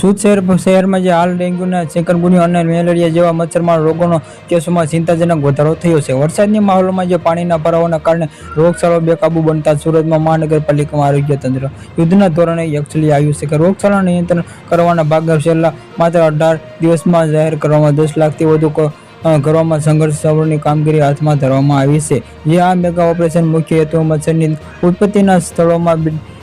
સુરત શહેર શહેરમાં જે હાલ ડેન્ગ્યુના ચેકનગુનિયા અને મેલેરિયા જેવા મચ્છરમાર રોગોનો કેસોમાં ચિંતાજનક વધારો થયો છે. વરસાદની માહોલમાં જે પાણીના ભરાવાના કારણે રોગચાળો બેકાબુ બનતા સુરતમાં મહાનગરપાલિકામાં આરોગ્ય તંત્ર યુદ્ધના ધોરણે એક્ચ્યુઅલી આવ્યું છે કે રોગચાળા નિયંત્રણ કરવાના ભાગ છેલ્લા માત્ર અઢાર દિવસમાં જાહેર કરવામાં દસ લાખથી વધુ ઘરોમાં સંઘર્ષ સવરની કામગીરી હાથમાં ધરવામાં આવી છે. જે આ મેગા ઓપરેશન મુખ્ય હેતુ મચ્છરની ઉત્પત્તિના સ્થળોમાં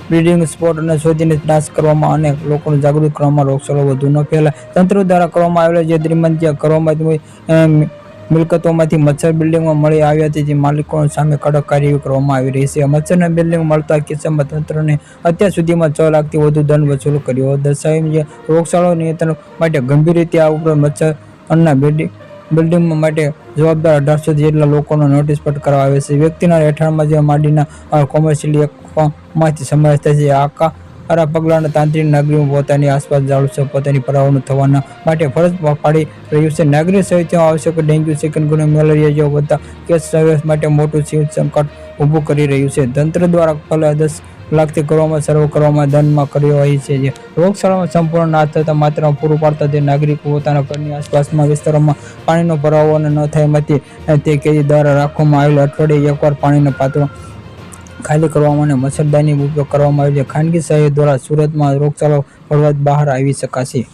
બ્રીડિંગ સ્પોટ અને શોધીને નાશ કરવામાં અને લોકોને જાગૃત કરવામાં રોગચાળો વધુ ન ફેલાય. તંત્ર દ્વારા કરવામાં આવેલા જે દ્રિમંત્યા કરવામાં મિલકતોમાંથી મચ્છર બિલ્ડિંગમાં મળી આવ્યા હતી જે માલિકો સામે કડક કાર્યવાહી કરવામાં આવી રહી છે. મચ્છરના બિલ્ડિંગ મળતા કિસ્સામાં તંત્રને અત્યાર સુધીમાં છ લાખથી વધુ દંડ વસૂલ કર્યો. દર્શાવી જે રોગચાળો નિયંત્રણ માટે ગંભીર રીતે આ ઉપરાંત મચ્છરના બિલ્ડિંગ બિલ્ડિંગ માટે જવાબદાર અઢારસો જેટલા લોકોનો નોટિસ ફટકારવા આવે છે. વ્યક્તિના રહેઠાણમાં જે માડીના કોમર્શિયલ એકમાંથી સમાવેશ થાય છે આખા આરા પગલાંના તાંત્રિક નાગરિકો પોતાની આસપાસ જાળવશે પોતાની પરાઓનું થવાના માટે ફરજ પાડી રહ્યું છે. નાગરિક સહિત આવશ્યક ડેન્ગ્યુ ચિકનગુનિયા મેલેરિયા જેવા બધા કેસ સર્વેસ માટે મોટું સંકટ ઊભું કરી રહ્યું છે. તંત્ર દ્વારા કલા દસ લાખથી કરવામાં, સર્વ કરવામાં દંડમાં હોય છે જે રોગશાળામાં સંપૂર્ણ નાશ થતા માત્ર પૂરું પાડતા તે નાગરિકો પોતાના ઘરની આસપાસના વિસ્તારોમાં પાણીનો ભરાવો અને ન થાય માટે તે કેદી દ્વારા રાખવામાં આવેલ અઠવાડિયે એકવાર પાણીનો પાત્રો ખાલી કરવામાં અને મચ્છરદાની ઉપયોગ કરવામાં આવે છે. ખાનગી સહાય દ્વારા સુરતમાં રોગચાળો ફળવાદ બહાર આવી શકાશે.